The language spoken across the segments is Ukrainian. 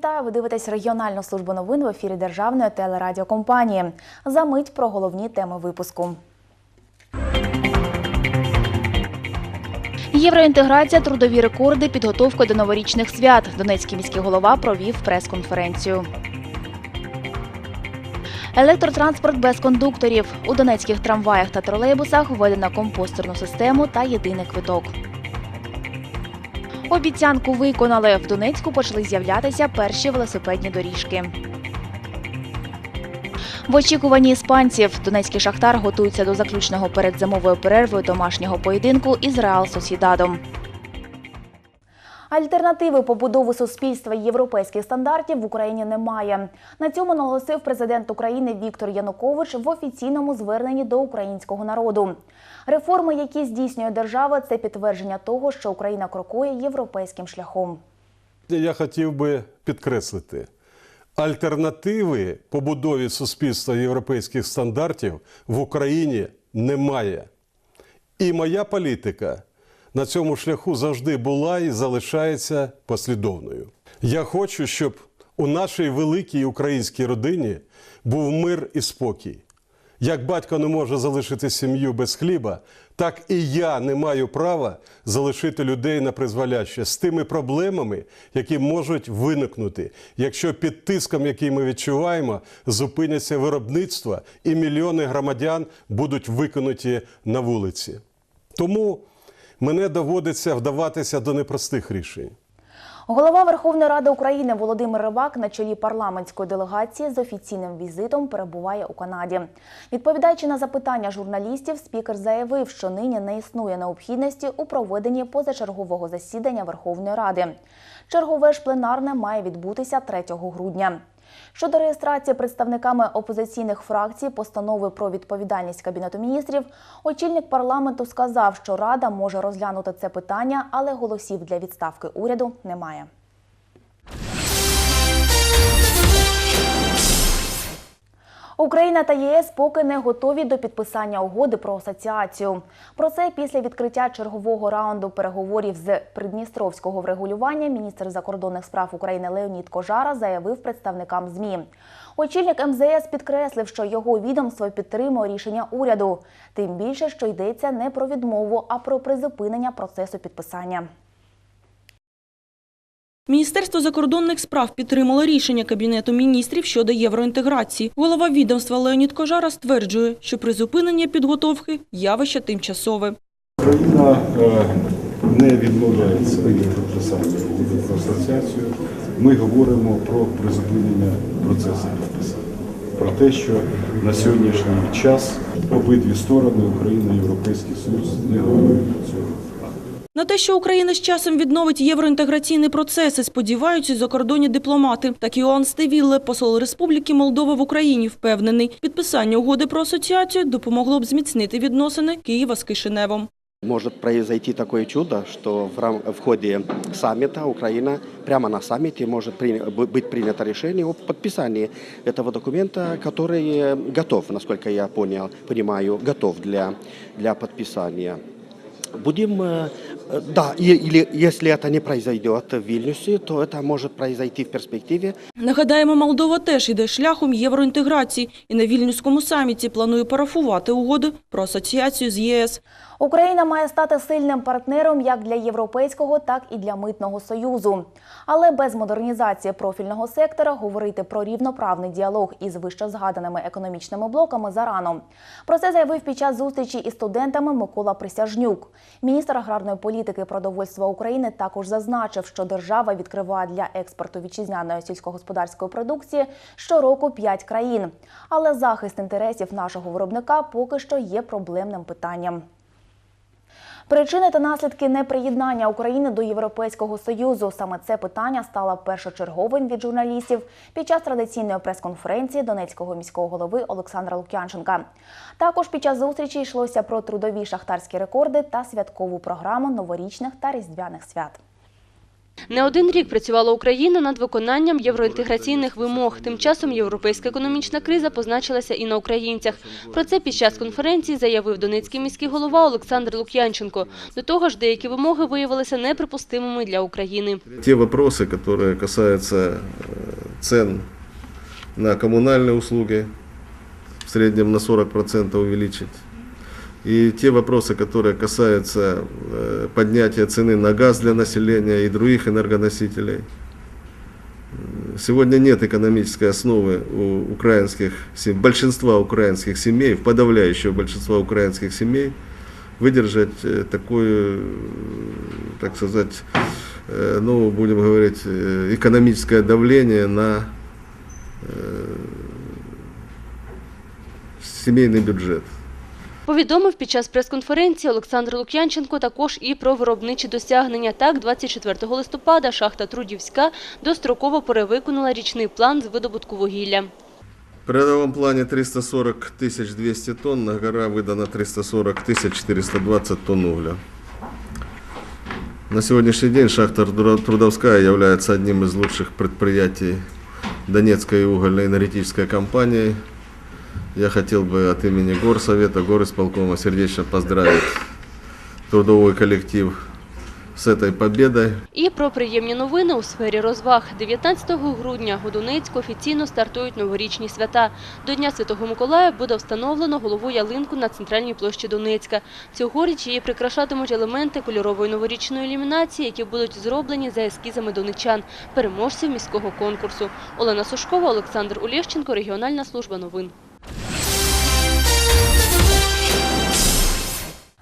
Вітаю! Ви дивитесь регіональну службу новин в ефірі Державної телерадіокомпанії. За мить про головні теми випуску. Євроінтеграція, трудові рекорди, підготовка до новорічних свят. Донецький міський голова провів прес-конференцію. Електротранспорт без кондукторів. У донецьких трамваях та тролейбусах введено компостерну систему та єдиний квиток. Обіцянку виконали. В Донецьку почали з'являтися перші велосипедні доріжки. В очікуванні іспанців донецький шахтар готується до заключного перед зимовою перервою домашнього поєдинку із Реал Сосідадом. Альтернативи побудови суспільства європейських стандартів в Україні немає. На цьому наголосив президент України Віктор Янукович в офіційному зверненні до українського народу. Реформи, які здійснює держава, це підтвердження того, що Україна крокує європейським шляхом. Я хотів би підкреслити, альтернативи побудові суспільства європейських стандартів в Україні немає. І моя політика на цьому шляху завжди була і залишається послідовною. Я хочу, щоб у нашій великій українській родині був мир і спокій. Як батько не може залишити сім'ю без хліба, так і я не маю права залишити людей на призволяще з тими проблемами, які можуть виникнути, якщо під тиском, який ми відчуваємо, зупиняться виробництва і мільйони громадян будуть викинуті на вулиці. Тому мене доводиться вдаватися до непростих рішень. Голова Верховної Ради України Володимир Рибак на чолі парламентської делегації з офіційним візитом перебуває у Канаді. Відповідаючи на запитання журналістів, спікер заявив, що нині не існує необхідності у проведенні позачергового засідання Верховної Ради. Чергове ж пленарне має відбутися 3 грудня. Щодо реєстрації представниками опозиційних фракцій постанови про відповідальність кабінету міністрів, очільник парламенту сказав, що рада може розглянути це питання, але голосів для відставки уряду немає. Україна та ЄС поки не готові до підписання угоди про асоціацію. Про це після відкриття чергового раунду переговорів з придністровського врегулювання міністр закордонних справ України Леонід Кожара заявив представникам ЗМІ. Очільник МЗС підкреслив, що його відомство підтримує рішення уряду. Тим більше, що йдеться не про відмову, а про призупинення процесу підписання. Міністерство закордонних справ підтримало рішення Кабінету міністрів щодо євроінтеграції. Голова відомства Леонід Кожара стверджує, що призупинення підготовки – явище тимчасове. Україна е, не відмовляється від підписання про асоціацію. Ми говоримо про призупинення процесу підписання. Про те, що на сьогоднішній час обидві сторони, Україна і Європейський Союз, не готові до цього. На те, що Україна з часом відновить євроінтеграційні процеси, сподіваються закордонні дипломати. Так і Іоанн Стевілле, посол Республіки Молдова в Україні, впевнений, підписання угоди про асоціацію допомогло б зміцнити відносини Києва з Кишиневом. Может произойти такое чудо, что в, рам- в ходе саммита Украина прямо на саммите может при- б- быть принято решение о подписании этого документа, который э, готов, насколько я понял, понимаю, готов для, для подписания. Будем, э, э, да, и- или если это не произойдет в Вильнюсе, то это может произойти в перспективе Нагадаємо, Молдова теж іде шляхом євроінтеграції і на Вільнюському саміті планує парафувати угоди про асоціацію з ЄС. Україна має стати сильним партнером як для європейського, так і для митного союзу. Але без модернізації профільного сектора говорити про рівноправний діалог із вищезгаданими економічними блоками зарано. Про це заявив під час зустрічі із студентами Микола Присяжнюк. Міністр аграрної політики продовольства України також зазначив, що держава відкриває для експорту вітчизняної сільськогосподарської продукції щороку 5 країн. Але захист інтересів нашого виробника поки що є проблемним питанням. Причини та наслідки неприєднання України до Європейського союзу саме це питання стало першочерговим від журналістів під час традиційної прес-конференції Донецького міського голови Олександра Лук'янченка. Також під час зустрічі йшлося про трудові шахтарські рекорди та святкову програму новорічних та різдвяних свят. Не один рік працювала Україна над виконанням євроінтеграційних вимог. Тим часом європейська економічна криза позначилася і на українцях. Про це під час конференції заявив донецький міський голова Олександр Лук'янченко. До того ж, деякі вимоги виявилися неприпустимими для України. те вопросы, которые касаются э, цен на коммунальные услуги, в среднем на 40% увеличить, И те вопросы, которые касаются э, поднятия цены на газ для населения и других энергоносителей. Сегодня нет экономической основы у украинских, большинства украинских семей, подавляющего большинства украинских семей, выдержать э, такое, э, так сказать, э, ну, будем говорить, экономическое давление на семейный бюджет. Повідомив під час прес-конференції Олександр Лук'янченко також і про виробничі досягнення. Так, 24 листопада шахта Трудівська достроково перевиконала річний план з видобутку вугілля. В передовом плане 340 тысяч 200 тонн, на гора выдано 340 тысяч 420 тонн угля. На сегодняшний день шахта Трудо- Трудовская является одним из лучших предприятий Донецкой угольно-энергетической компании. Я хотел бы от имени Горсовета, Горисполкома сердечно поздравить трудовой коллектив с этой победой. І про приємні новини у сфері розваг. 19 грудня у Донецьку офіційно стартують новорічні свята. До Дня Святого Миколая буде встановлено голову ялинку на центральній площі Донецька. Цьогоріч її прикрашатимуть елементи кольорової новорічної ілюмінації, які будуть зроблені за ескізами донечан, переможців міського конкурсу. Олена Сушкова, Олександр Улєщенко, регіональна служба новин.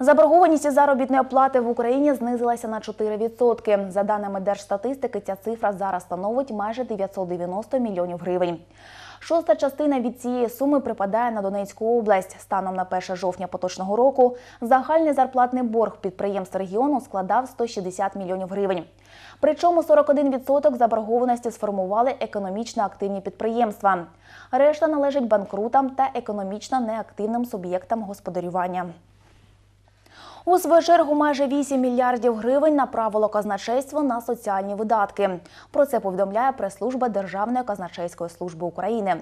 Заборгованість заробітної плати в Україні знизилася на 4%. За даними Держстатистики, ця цифра зараз становить майже 990 мільйонів гривень. Шоста частина від цієї суми припадає на Донецьку область. Станом на 1 жовтня поточного року загальний зарплатний борг підприємств регіону складав 160 мільйонів гривень. Причому 41% заборгованості сформували економічно активні підприємства. Решта належить банкрутам та економічно неактивним суб'єктам господарювання. У свою чергу майже 8 мільярдів гривень направило казначейство на соціальні видатки. Про це повідомляє прес-служба Державної казначейської служби України.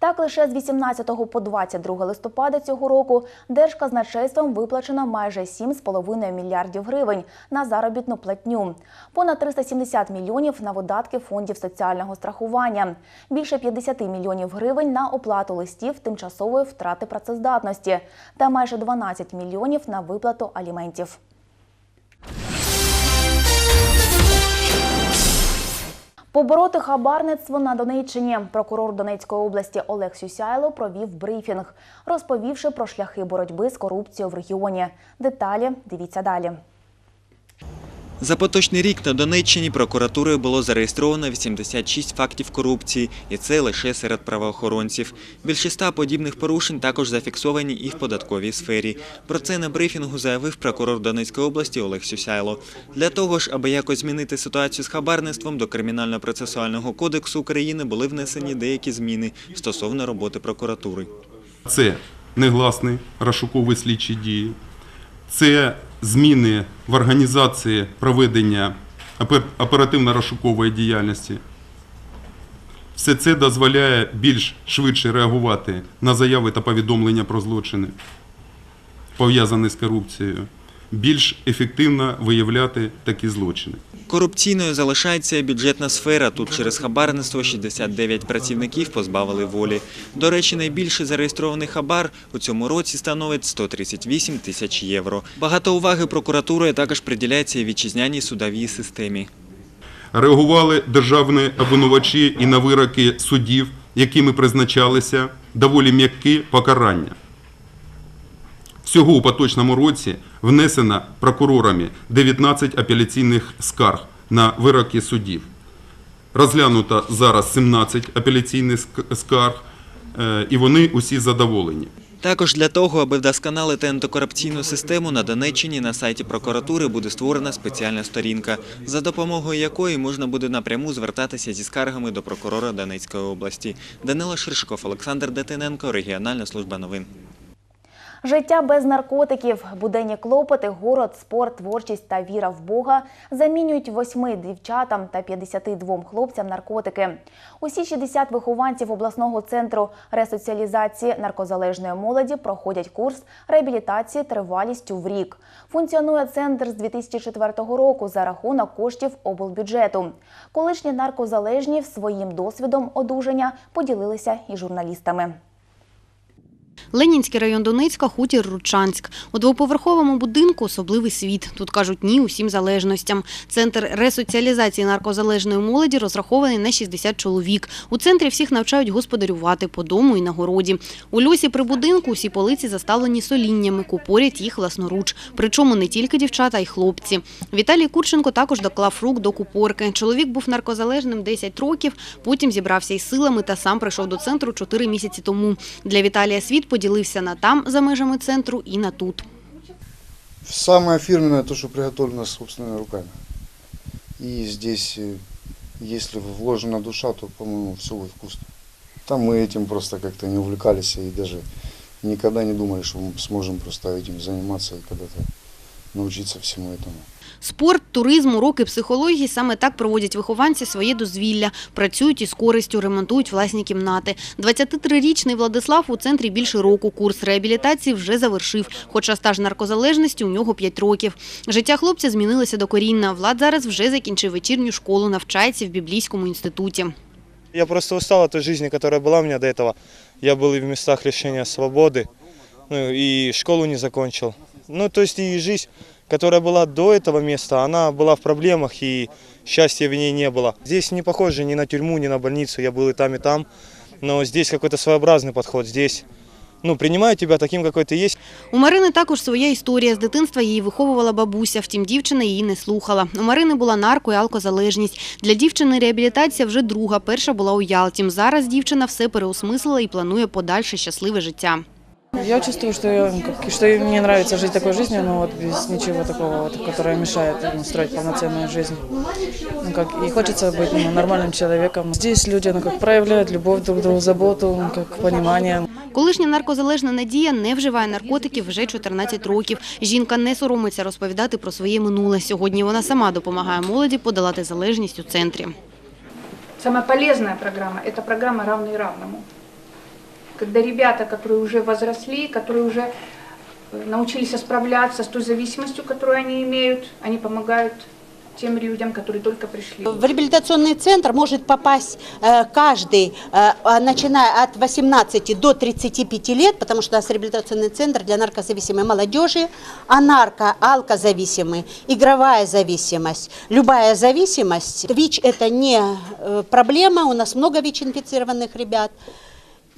Так, лише з 18 по 22 листопада цього року Держказначейством виплачено майже 7,5 мільярдів гривень на заробітну платню, понад 370 мільйонів на видатки фондів соціального страхування, більше 50 мільйонів гривень на оплату листів тимчасової втрати працездатності та майже 12 мільйонів на виплату аліментів. Побороти хабарництво на Донеччині. Прокурор Донецької області Олег Сюсяйло провів брифінг, розповівши про шляхи боротьби з корупцією в регіоні. Деталі дивіться далі. За поточний рік на Донеччині прокуратурою було зареєстровано 86 фактів корупції, і це лише серед правоохоронців. Більше ста подібних порушень також зафіксовані і в податковій сфері. Про це на брифінгу заявив прокурор Донецької області Олег Сюсяйло. Для того ж, аби якось змінити ситуацію з хабарництвом, до Кримінально-процесуального кодексу України були внесені деякі зміни стосовно роботи прокуратури. Це негласні розшукові слідчі дії, це зміни в організації проведення опер- оперативно-розшукової діяльності. Все це дозволяє більш швидше реагувати на заяви та повідомлення про злочини, пов'язані з корупцією, більш ефективно виявляти такі злочини. Корупційною залишається бюджетна сфера. Тут через хабарництво 69 працівників позбавили волі. До речі, найбільший зареєстрований хабар у цьому році становить 138 тисяч євро. Багато уваги прокуратурою також приділяється і вітчизняній судовій системі. Реагували державні обвинувачі і на вироки судів, якими призначалися доволі м'які покарання. Всього у поточному році внесено прокурорами 19 апеляційних скарг на вироки судів. Розглянуто зараз 17 апеляційних скарг, е, і вони усі задоволені. Також для того, аби вдосконалити антикорупційну систему на Донеччині на сайті прокуратури буде створена спеціальна сторінка, за допомогою якої можна буде напряму звертатися зі скаргами до прокурора Донецької області. Данило Ширшиков, Олександр Детиненко, регіональна служба новин. Життя без наркотиків, буденні клопоти, город, спорт, творчість та віра в Бога замінюють восьми дівчатам та 52 хлопцям наркотики. Усі 60 вихованців обласного центру ресоціалізації наркозалежної молоді проходять курс реабілітації тривалістю в рік. Функціонує центр з 2004 року за рахунок коштів облбюджету. Колишні наркозалежні своїм досвідом одужання поділилися і журналістами. Ленінський район Донецька, хутір Ручанськ. У двоповерховому будинку особливий світ. Тут кажуть ні усім залежностям. Центр ресоціалізації наркозалежної молоді розрахований на 60 чоловік. У центрі всіх навчають господарювати по дому і на городі. У льосі при будинку усі полиці заставлені соліннями, купорять їх власноруч. Причому не тільки дівчата, а й хлопці. Віталій Курченко також доклав рук до купорки. Чоловік був наркозалежним 10 років, потім зібрався із силами та сам прийшов до центру 4 місяці тому. Для Віталія світ поділився на там, за межами центру, і на тут. Самое фирменное то, что приготовлено собственными руками. И здесь, э, если вложена душа, то, по-моему, все будет вкусно. Там мы этим просто как-то не увлекались и даже никогда не думали, что мы сможем просто этим заниматься и когда-то научиться всему этому. Спорт, туризм, уроки психології – саме так проводять вихованці своє дозвілля. Працюють із користю, ремонтують власні кімнати. 23-річний Владислав у центрі більше року. Курс реабілітації вже завершив, хоча стаж наркозалежності у нього 5 років. Життя хлопця змінилося докорінно. Влад зараз вже закінчив вечірню школу, навчається в Біблійському інституті. Я просто устал от той жизни, которая была у меня до этого. Я был и в местах лишения свободы, ну и школу не закончил. Ну, то есть и жизнь, которая была до этого места, она была в проблемах и счастья в ней не было. Здесь не похоже ни на тюрьму, ни на больницу, я был и там, и там, но здесь какой-то своеобразный подход. Здесь, ну, принимают тебя таким, какой ты есть. У Марини також своя історія. З дитинства її виховувала бабуся, втім дівчина її не слухала. У Марини була нарко- і алкозалежність. Для дівчини реабілітація вже друга, перша була у Ялті. Зараз дівчина все переосмислила і планує подальше щасливе життя. Я чувствую, что, я, ну, как, что мне нравится жить такой жизнью, но вот без ничего такого, вот, которое мешает ну, строить полноценную жизнь. Ну, как, и хочется быть ну, нормальным человеком. Здесь люди ну, как, проявляют любовь друг к другу, заботу, ну, как, понимание. Колишня наркозалежна Надія не вживає наркотиків вже 14 років. Жінка не соромиться розповідати про своє минуле. Сьогодні вона сама допомагає молоді подолати залежність у центрі. Самая полезная программа – это программа «Равный равному». Когда ребята, которые уже возросли, которые уже э, научились справляться с той зависимостью, которую они имеют, они помогают тем людям, которые только пришли. В реабилитационный центр может попасть э, каждый, э, а, начиная от 18 до 35 лет, потому что у нас реабилитационный центр для наркозависимой молодежи, а нарко, алкозависимый, игровая зависимость, любая зависимость. ВИЧ это не проблема, у нас много ВИЧ-инфицированных ребят.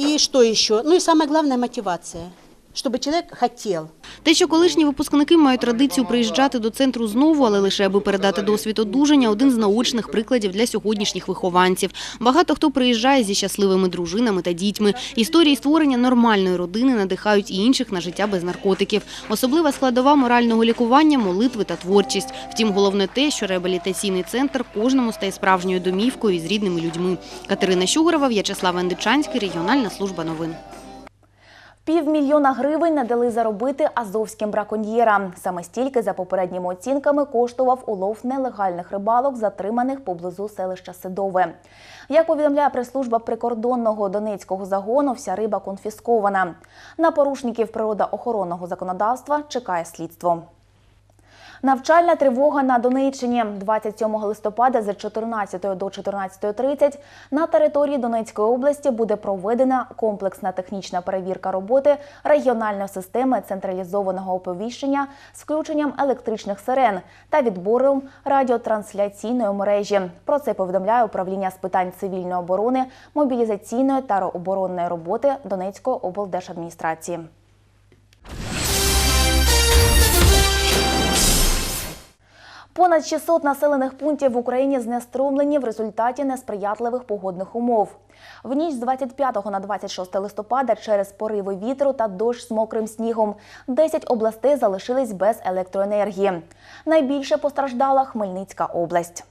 И что еще? Ну и самое главное мотивация, чтобы человек хотел. Те, що колишні випускники мають традицію приїжджати до центру знову, але лише аби передати досвід одужання – один з наочних прикладів для сьогоднішніх вихованців. Багато хто приїжджає зі щасливими дружинами та дітьми. Історії створення нормальної родини надихають і інших на життя без наркотиків. Особлива складова морального лікування – молитви та творчість. Втім, головне те, що реабілітаційний центр кожному стає справжньою домівкою із рідними людьми. Катерина Щугурова, В'ячеслав Андичанський, регіональна служба новин. Півмільйона гривень надали заробити азовським браконьєрам. Саме стільки, за попередніми оцінками, коштував улов нелегальних рибалок, затриманих поблизу селища Сидове. Як повідомляє прес-служба прикордонного Донецького загону, вся риба конфіскована. На порушників природоохоронного законодавства чекає слідство. Навчальна тривога на Донеччині 27 листопада з 14 до 14.30 на території Донецької області буде проведена комплексна технічна перевірка роботи регіональної системи централізованого оповіщення з включенням електричних сирен та відбором радіотрансляційної мережі. Про це повідомляє управління з питань цивільної оборони, мобілізаційної та оборонної роботи Донецької облдержадміністрації. Понад 600 населених пунктів в Україні знеструмлені в результаті несприятливих погодних умов. В ніч з 25 на 26 листопада через пориви вітру та дощ з мокрим снігом 10 областей залишились без електроенергії. Найбільше постраждала Хмельницька область.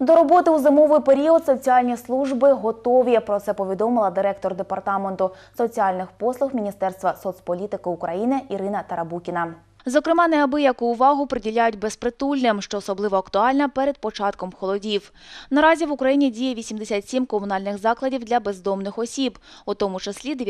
До роботи у зимовий період соціальні служби готові. Про це повідомила директор департаменту соціальних послуг Міністерства соцполітики України Ірина Тарабукіна. Зокрема, неабияку увагу приділяють безпритульним, що особливо актуальна перед початком холодів. Наразі в Україні діє 87 комунальних закладів для бездомних осіб, у тому числі 19